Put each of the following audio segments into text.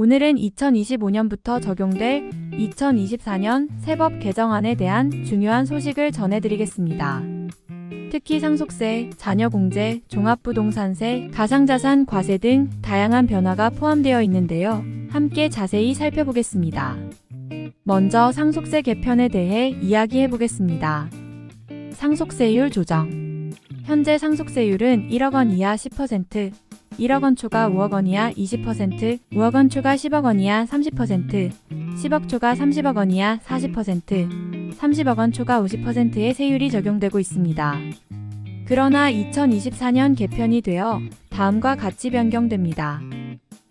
오늘은 2025년부터 적용될 2024년 세법 개정안에 대한 중요한 소식을 전해드리겠습니다. 특히 상속세, 자녀공제, 종합부동산세, 가상자산 과세 등 다양한 변화가 포함되어 있는데요. 함께 자세히 살펴보겠습니다. 먼저 상속세 개편에 대해 이야기해 보겠습니다. 상속세율 조정. 현재 상속세율은 1억 원 이하 10%, 1억 원 초과 5억 원 이하 20%, 5억 원 초과 10억 원 이하 30%, 10억 초과 30억 원 이하 40%, 30억 원 초과 50%의 세율이 적용되고 있습니다. 그러나 2024년 개편이 되어 다음과 같이 변경됩니다.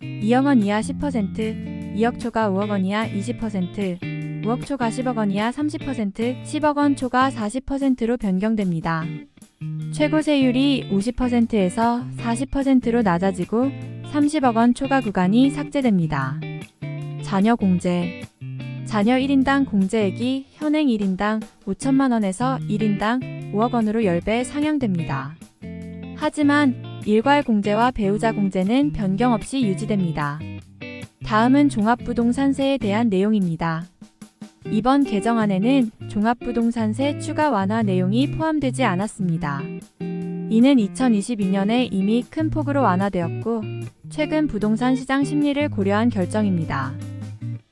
2억 원 이하 10%, 2억 초과 5억 원 이하 20%, 5억 초과 10억 원 이하 30%, 10억 원 초과 40%로 변경됩니다. 최고 세율이 50%에서 40%로 낮아지고 30억 원 초과 구간이 삭제됩니다. 자녀 공제 자녀 1인당 공제액이 현행 1인당 5천만 원에서 1인당 5억 원으로 10배 상향됩니다. 하지만 일괄 공제와 배우자 공제는 변경 없이 유지됩니다. 다음은 종합부동산세에 대한 내용입니다. 이번 개정안에는 종합부동산세 추가 완화 내용이 포함되지 않았습니다. 이는 2022년에 이미 큰 폭으로 완화되었고, 최근 부동산 시장 심리를 고려한 결정입니다.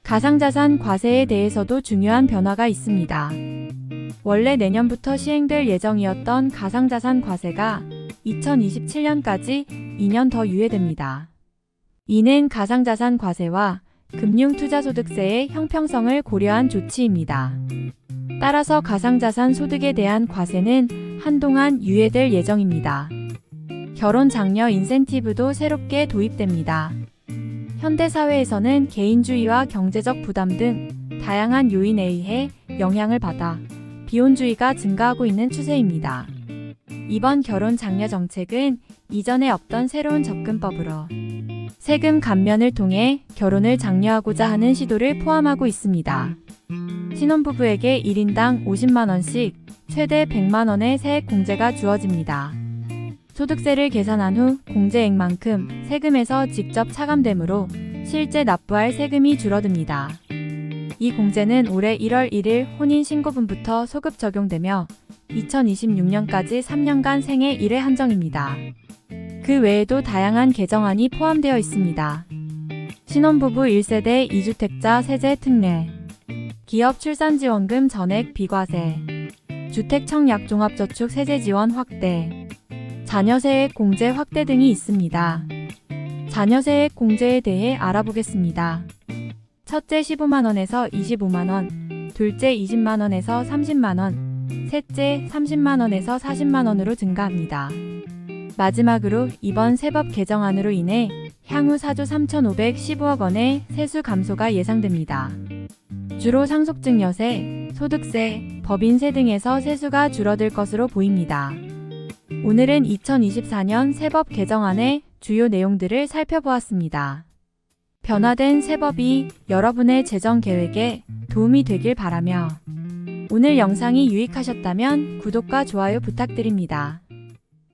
가상자산 과세에 대해서도 중요한 변화가 있습니다. 원래 내년부터 시행될 예정이었던 가상자산 과세가 2027년까지 2년 더 유예됩니다. 이는 가상자산 과세와 금융투자소득세의 형평성을 고려한 조치입니다. 따라서 가상자산 소득에 대한 과세는 한동안 유예될 예정입니다. 결혼 장려 인센티브도 새롭게 도입됩니다. 현대사회에서는 개인주의와 경제적 부담 등 다양한 요인에 의해 영향을 받아 비혼주의가 증가하고 있는 추세입니다. 이번 결혼 장려 정책은 이전에 없던 새로운 접근법으로 세금 감면을 통해 결혼을 장려하고자 하는 시도를 포함하고 있습니다. 신혼부부에게 1인당 50만원씩 최대 100만원의 세액 공제가 주어집니다. 소득세를 계산한 후 공제액만큼 세금에서 직접 차감되므로 실제 납부할 세금이 줄어듭니다. 이 공제는 올해 1월 1일 혼인신고분부터 소급 적용되며 2026년까지 3년간 생애 1회 한정입니다. 그 외에도 다양한 개정안이 포함되어 있습니다. 신혼부부 1세대 2주택자 세제 특례, 기업 출산지원금 전액 비과세, 주택청약 종합저축 세제 지원 확대, 자녀세액 공제 확대 등이 있습니다. 자녀세액 공제에 대해 알아보겠습니다. 첫째 15만원에서 25만원, 둘째 20만원에서 30만원, 셋째 30만원에서 40만원으로 증가합니다. 마지막으로 이번 세법 개정안으로 인해 향후 4조 3,515억 원의 세수 감소가 예상됩니다. 주로 상속증여세, 소득세, 법인세 등에서 세수가 줄어들 것으로 보입니다. 오늘은 2024년 세법 개정안의 주요 내용들을 살펴보았습니다. 변화된 세법이 여러분의 재정 계획에 도움이 되길 바라며 오늘 영상이 유익하셨다면 구독과 좋아요 부탁드립니다.